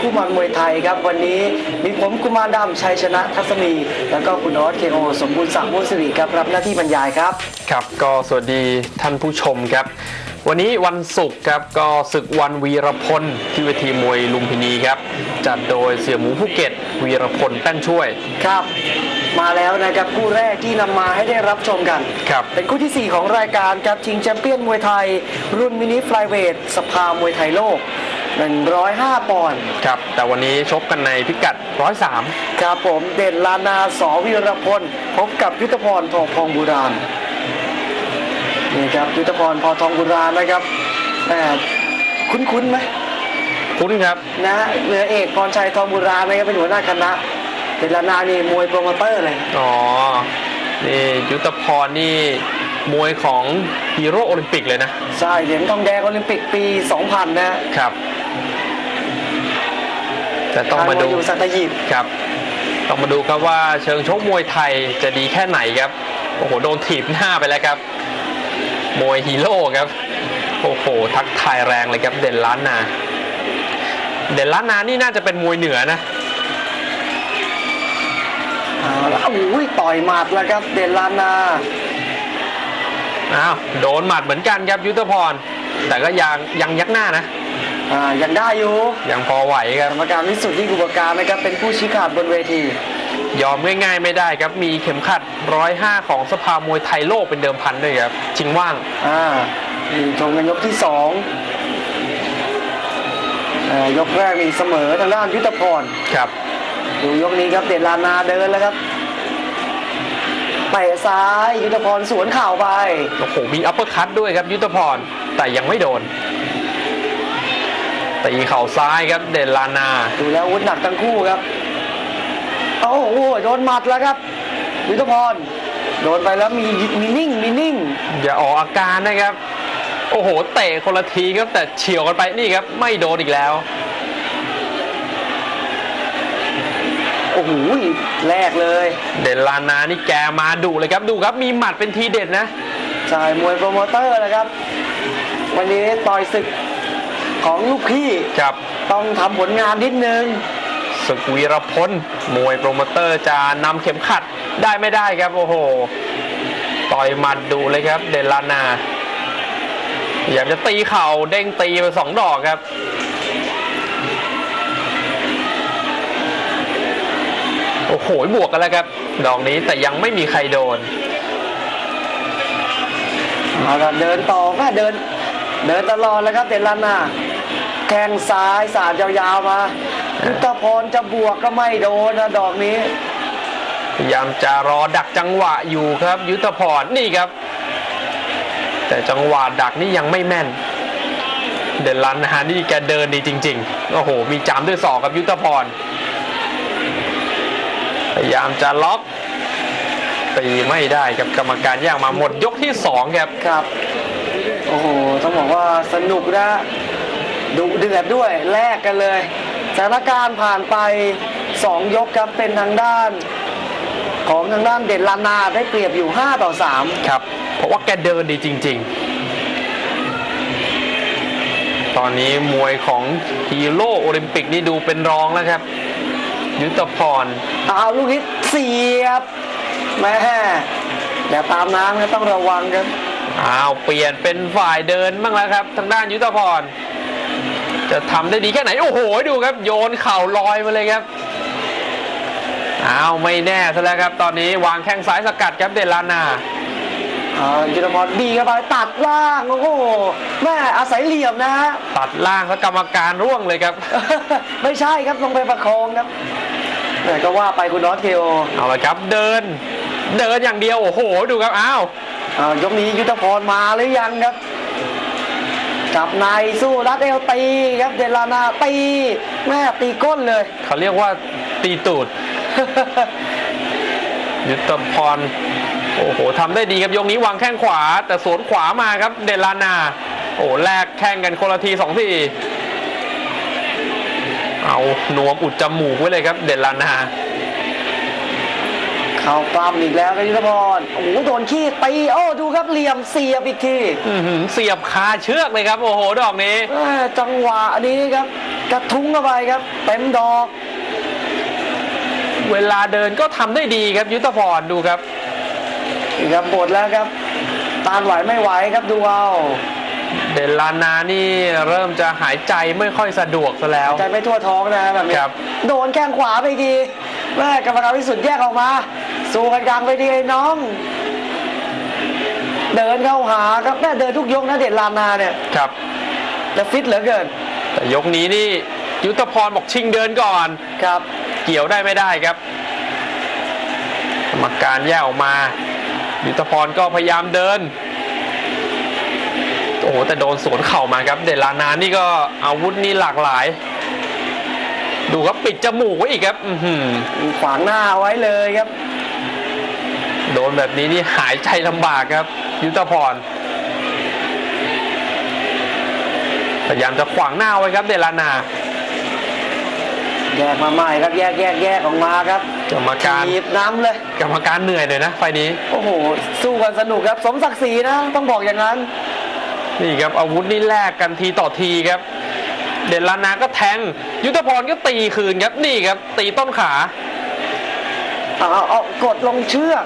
คู่มันมวยไทยครับ วันนี้มีผมกุมารดำชัยชนะทัศมี แล้วก็คุณออสเคโอสมบูรณ์ศักดิ์มุสิริครับรับหน้าที่บรรยายครับ ครับก็สวัสดีท่านผู้ชมครับ วันนี้วันศุกร์ครับก็ศึกวันวีรพลที่เวทีมวยลุมพินีครับ จัดโดยเสี่ยหมูภูเก็ต วีรพลแป้นช่วยครับ มาแล้วนะครับคู่แรกที่นำมาให้ได้รับชมกัน ครับ เป็นคู่ที่ 4 ของรายการครับชิงแชมเปี้ยนมวยไทย รุ่นมินิฟลายเวทสภามวยไทยโลก 105 ปอนด์ครับ แต่วันนี้ชกกันในพิกัด 103 ครับผมเด่นลานาสอวีรพล พบกับยุทธพรทองพองบุราณนี่ครับยุทธพรพอทองบุราณนะครับแหมคุ้นๆไหมคุ้นครับนะฮะเรือเอกพรชัยทองบุราณนะครับเป็นหัวหน้าคณะเด่นลานานี่มวยโปรโมเตอร์เลยอ๋อนี่ยุทธพรนี่มวยของฮีโร่โอลิมปิกเลยนะ ใช่ เหรียญทองแดงโอลิมปิกปี 2000 นะครับ แต่ต้องมาดูทยอยู่สัตหีบครับ ต้องมาดูครับว่าเชิงชกมวยไทยจะดีแค่ไหนครับโอ้โหโดนถีบหน้าไปแล้วครับมวยฮีโร่ครับโอ้โหทักทายแรงเลยครับเด่นล้านนา เด่นล้านนานี่น่าจะเป็นมวยเหนือนะเอาละโอ้ยต่อยหมัดแล้วครับ เด่นลานาอ้าวโดนหมัดเหมือนกันครับยุทธพร แต่ก็ยังยังยักหน้านะ อ่ายังได้อยู่ยังพอไหวครับกรรมการวิสุทธิ์ที่กุปการนะครับเป็นผู้ชี้ขาดบนเวที ยอมง่ายๆไม่ได้ครับ มีเข็มขัด 105 ของสภามวยไทยโลกเป็นเดิมพันด้วยครับชิงว่าง อ่านี่ชมกันยกที่สองเอ่อยกแรกนี่เสมอทางด้านยุทธพร ครับ ดูยกนี้ครับเด่นลานาเดินแล้วครับเตะซ้ายยุทธพรสวนเข่าไป โอ้โห มีอัปเปอร์คัตด้วยครับ ยุทธพร แต่ยังไม่โดน ตีเข่าซ้ายครับเด่นลานา ดูแล้วอาวุธหนักทั้งคู่ครับ โอ้โหโดนหมัดแล้วครับยุทธพรโดนไปแล้วมีมีนิ่งมีนิ่ง อย่าออกอาการนะครับ โอ้โหเตะคนละทีครับแต่เฉียวกันไปนี่ครับ ไม่โดนอีกแล้ว โอ้โหแรกเลย เด่นลานานี่แกมาดุเลยครับดูครับมีหมัดเป็นทีเด็ดนะจ่ายมวยโปรโมเตอร์นะครับ วันนี้ต่อยศึก ของลูกพี่ครับต้องทำผลงานนิดนึงศึกวีรพลมวยโปรโมเตอร์จะนำเข็มขัดได้ไม่ได้ครับโอ้โห ต่อยหมัดดูเลยครับ เดนลานาพยายามจะตีเข่าเด้งตีไปสองดอกครับโอ้โหบวกกันแล้วครับ ดอกนี้แต่ยังไม่มีใครโดนเอาละเดินต่อก็เดิน เดินตลอดแล้วครับเดนลานา แข้งซ้ายสาดยาวๆมายุทธพรจะบวกก็ไม่โดนนะดอกนี้พยายามจะรอดักจังหวะอยู่ครับ ยุทธพรนี่ครับ แต่จังหวะดักนี่ยังไม่แม่น เดนลันนะฮะนี่แกเดินดีจริงๆโอ้โห มีจามด้วยศอกกับยุทธพรพยายามจะล็อกตีไม่ได้กับกรรมการแยกมาหมดยกที่สองครับครับ โอ้โห ต้องบอกว่าสนุกนะ ดุเดือดด้วยแลกกันเลยสถานการณ์ผ่านไป 2 ยกครับเป็นทางด้าน ของทางด้านเด่นลานาได้เปรียบอยู่ 5 ต่อ 3 ครับ เพราะว่าแกเดินดีจริง ๆ ตอนนี้มวยของฮีโร่โอลิมปิกนี่ดูเป็นรองแล้วครับ ยุทธพรเอาลูกนี้เสียบแม่อย่าตามน้ำนะต้องระวังครับอ้าวเปลี่ยนเป็นฝ่ายเดินบ้างแล้วครับ ทางด้านยุทธพร จะทำได้ดีแค่ไหน โอ้โห ดูครับ โยนเข่าลอยมาเลยครับอ้าวไม่แน่ซะแล้วครับ ตอนนี้วางแข้งซ้ายสกัดครับเดลานาอ่ายุทธพรดีเข้าไปตัดล่าง โอ้โหแม่อาศัยเหลี่ยมนะฮะ ตัดล่างแล้วกรรมการร่วงเลยครับ ไม่ใช่ครับลงไปประคองครับแต่ก็ว่าไปคุณนอตเคโอเอาละครับเดิน เดินอย่างเดียว โอ้โห ดูครับ อ้าว อ่ายกนี้ยุทธพรมาหรือยังครับ จับในสู้รัดเอวตีครับเดลานาตีแม่ตีก้นเลย เขาเรียกว่าตีตูด ยุทธพรโอ้โหทำได้ดีครับยกนี้วางแข้งขวา แต่สวนขวามาครับเดลานา โอ้แลกแข้งกันคนละทีสองทีเอานวมอุดจมูกไว้เลยครับ เดลานา เข้าปล้ำอีกแล้วครับยุทธพรโอ้โหโดนขี้ตีโอ้ดูครับเหลี่ยมเสียบอีกทีอื้อหือเสียบคาเชือกเลยครับ โอ้โห ดอกนี้แม่จังหวะนี้ครับกระทุ้งเข้าไปครับ เต็มดอก เวลาเดินก็ทำได้ดีครับยุทธพรดูครับ นี่ครับหมดแล้วครับ ตานไหวไม่ไหวครับดูเอาเดนลานานี่เริ่มจะหายใจไม่ค่อยสะดวกซะแล้ว ใจไม่ทั่วท้องนะแบบนี้ครับ โดนแข้งขวาไปอีกทีแม่กรรมการพิสุทธิ์แยกออกมา สู้กันกลางไปดีไอ้น้อง เดินเข้าหาครับแม่เดินทุกยกนะเด็ดลานาเนี่ยครับ แต่ฟิตเหลือเกิน แต่ยกนี้นี่ยุทธพรบอกชิงเดินก่อนครับ เกี่ยวได้ไม่ได้ครับกรรมการแยกออกมา ยุทธพรก็พยายามเดินโอ้โหแต่โดนสวนเข่ามาครับ เดลานานี่ก็อาวุธนี่หลากหลาย ดูครับปิดจมูกไว้อีกครับอือหือขวางหน้าไว้เลยครับ โดนแบบนี้นี่หายใจลำบากครับ ยุทธพรพยายามจะขวางหน้าไว้ครับเดลานา แยกมาใหม่ครับแยกแยกแยกออกมาครับกรรมการ ถีบน้ำเลย กรรมการเหนื่อยเลยนะไฟล์นี้ โอ้โห สู้กันสนุกครับ สมศักดิ์ศรีนะ ต้องบอกอย่างนั้น นี่ครับอาวุธนี่แลกกันทีต่อทีครับ เด่นลานาก็แทง ยุทธพรก็ตีคืนครับนี่ครับ ตีต้นขา เอาเอาเอากดลงเชือก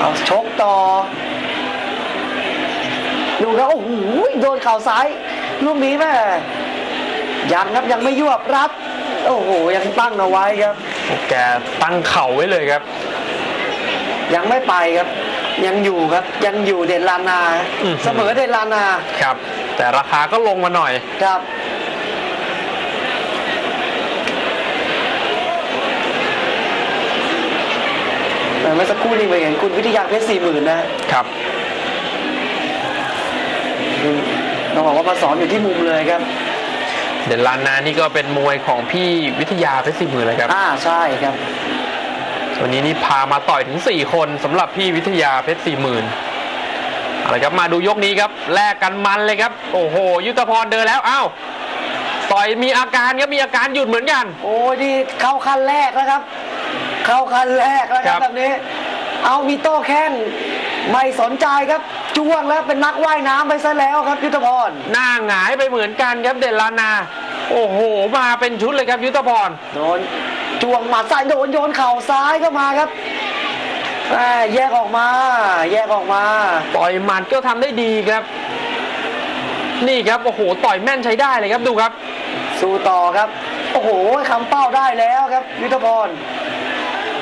เอาชกต่อ ดูครับโอ้โหโดนเข่าซ้ายลูกนี้แม่ยังครับยังไม่ยวบรับ โอ้โหยังตั้งเอาไว้ครับ แกตั้งเข่าไว้เลยครับ ยังไม่ไปครับ ยังอยู่ครับยังอยู่เด่นลานาอื้อหือเสมอเด่นลานาครับ แต่ราคาก็ลงมาหน่อยครับ เมื่อสักครู่นี้ไปเห็นคุณวิทยาเพชรสี่หมื่นนะครับต้องบอกว่ามาสอนอยู่ที่มุมเลยครับ เด่นลานานี่ก็เป็นมวยของพี่วิทยาเพชรสี่หมื่นเลยครับอ่าใช่ครับวันนี้นี่พามาต่อยถึง 4 คนสำหรับพี่วิทยาเพชรสี่หมื่นอะไรครับมาดูยกนี้ครับแลกกันมันเลยครับ โอ้โห ยุทธพรเดินแล้วอ้าวต่อยมีอาการครับมีอาการหยุดเหมือนกัน โอ้ยนี่เข้าขั้นแรกแล้วครับ เข้าขั้นแรกแล้วคครัรับบ แบบนี้ เอามีโต้แข้งไม่สนใจครับจ้วงแล้วเป็นนักว่ายน้ำไปซะแล้วครับยุทธพร หน้าหงายไปเหมือนกันครับเด่นลานา โอ้โห มาเป็นชุดเลยครับยุทธพร โดนจ้วงหมัดซ้ายโดนโยนเข่าซ้ายเข้ามาครับแม่แยกออกมา แยกออกมาต่อยหมัดก็ทำได้ดีครับ นี่ครับโอ้โหต่อยแม่นใช้ได้เลยครับดูครับ สู้ต่อครับ โอ้โหคำเป้าได้แล้วครับ ยุทธพร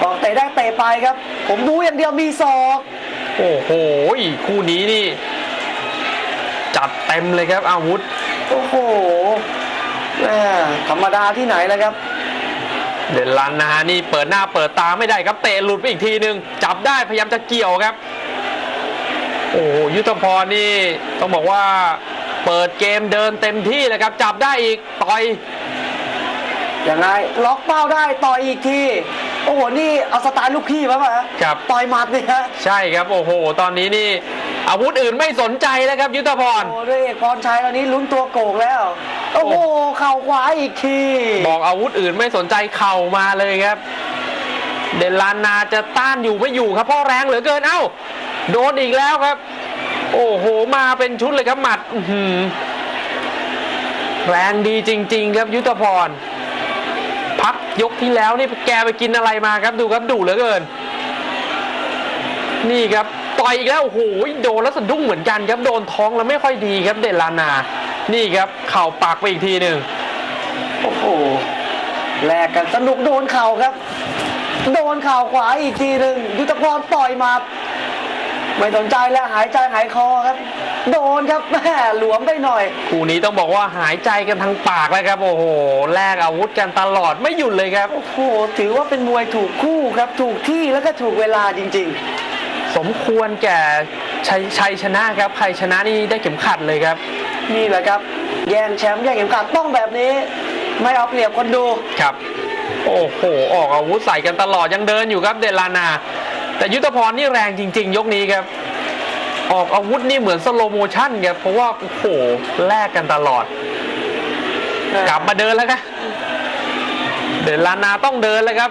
บอกเตะได้เตะไปครับ ผมดูอย่างเดียวมีศอกโอ้โหคู่นี้นี่ จัดเต็มเลยครับ อาวุธ โอ้โหแม่ธรรมดาที่ไหนแล้วครับ เด่นลานนานี่เปิดหน้าเปิดตาไม่ได้ครับเตะหลุดไปอีกทีหนึ่งจับได้พยายามจะเกี่ยวครับ โอ้โหยุทธพรนี่ต้องบอกว่าเปิดเกมเดินเต็มที่เลยครับ จับได้อีกต่อยยังไงล็อกเป้าได้ต่อยอีกที โอ้โห นี่เอาสไตล์ลูกพี่มาป่ะฮะครับ ต่อยหมัดนี่ฮะ ใช่ครับ โอ้โห ตอนนี้นี่ อาวุธอื่นไม่สนใจแล้วครับ ยุทธพร โอ้ด้วยเอกพรชัยตอนนี้ลุ้นตัวโก่งแล้ว โอ้โห เข่าขวาอีกทีบอกอาวุธอื่นไม่สนใจเข่ามาเลยครับ เดนลานนาจะต้านอยู่ไม่อยู่ครับเพราะแรงเหลือเกินเอ้า โดนอีกแล้วครับ โอ้โห มาเป็นชุดเลยครับหมัดอื้อหือแรงดีจริง ๆ ครับยุทธพรพัก ยกที่แล้วนี่แกไปกินอะไรมาครับดูครับดุเหลือเกิน นี่ครับต่อยอีกแล้วโอ้โหโดนแล้วสะดุ้งเหมือนกันครับโดนท้องแล้วไม่ค่อยดีครับเดลานา นี่ครับเข่าปากไปอีกทีหนึ่งโอ้โหแลกกันสนุกโดนเข่าครับ โดนเข่าขวาอีกทีหนึ่งยุทธพรต่อยมา ไม่สนใจแล้วหายใจหายคอครับ โดนครับแม่หลวมไปหน่อย คู่นี้ต้องบอกว่าหายใจกันทางปากเลยครับ โอ้โหแลกอาวุธกันตลอดไม่หยุดเลยครับ โอ้โหถือว่าเป็นมวยถูกคู่ครับ ถูกที่แล้วก็ถูกเวลาจริงสมควรแก่ชัยชัยชนะครับ ใครชนะนี่ได้เข็มขัดเลยครับๆนี่แหละครับ แย่งแชมป์แย่งเข็มขัดต้องแบบนี้ ไม่เอาเปรียบคนดูครับ โอ้โหออกอาวุธใส่กันตลอดยังเดินอยู่ครับเดลานา แต่ยุทธพรนี่แรงจริง ๆ ยกนี้ครับ ออกอาวุธนี่เหมือนสโลโมชั่นครับเพราะว่าโอ้โหแลกกันตลอด กลับมาเดินแล้วครับเดลานาต้องเดินแล้วครับ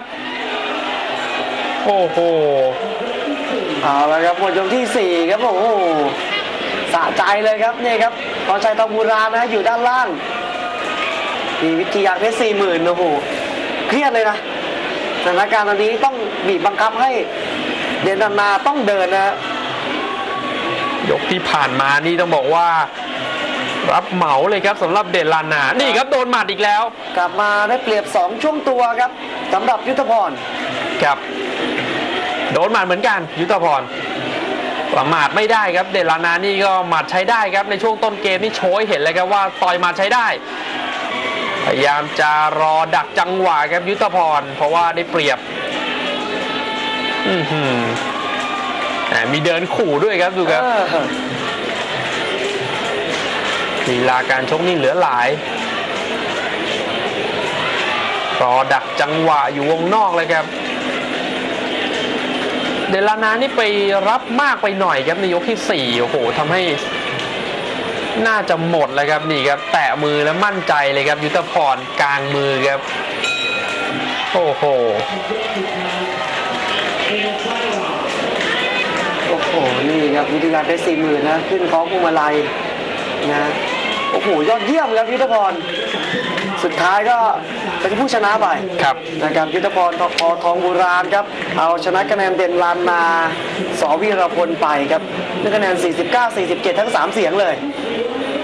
โอ้โหเอาละครับหมดยกที่4ครับโอ้โหสะใจเลยครับนี่ครับพรชัยทองบูรานะอยู่ด้านล่างมีวิทยาเพชรสี่หมื่นโอ้โหเครียดเลยนะสถานการณ์ตอนนี้ต้องบีบบังคับให้ เดนนานาต้องเดินนะฮะยกที่ผ่านมานี่ต้องบอกว่า รับเหมาเลยครับสำหรับเดนลานา นี่ครับโดนหมัดอีกแล้ว กลับมาได้เปรียบ 2 ช่วงตัวครับสำหรับยุทธพรครับ โดนหมัดเหมือนกัน ยุทธพรประมาทไม่ได้ครับ เดนลานานี่ก็หมัดใช้ได้ครับในช่วงต้นเกมนี่โชยเห็นเลยครับว่าต่อยหมัดใช้ได้ พยายามจะรอดักจังหวะครับยุทธพร เพราะว่าได้เปรียบ อือหือ แหมมีเดินขู่ด้วยครับดูครับเออลีลาการชกนี่เหลือหลายรอดักจังหวะอยู่วงนอกเลยครับ เดลานานี่ไปรับมากไปหน่อยครับในยกที่ 4 โอ้โหทำให้น่าจะหมดเลยครับนี่ครับ แตะมือแล้วมั่นใจเลยครับ ยุทธพรกลางมือครับ โอ้โห โอ้โหนี่ครับวิทยาเพชรสี่หมื่นนะขึ้นคล้องพวงมาลัยนะโอ้โหยอดเยี่ยมครับยุทธพรสุดท้ายก็เป็นผู้ชนะไปครับนะครับยุทธพรทอทองโบราณครับเอาชนะคะแนนเด่นลานนาสอวีรพลไปครับด้วยคะแนน49 47 ทั้ง 3 เสียงเลย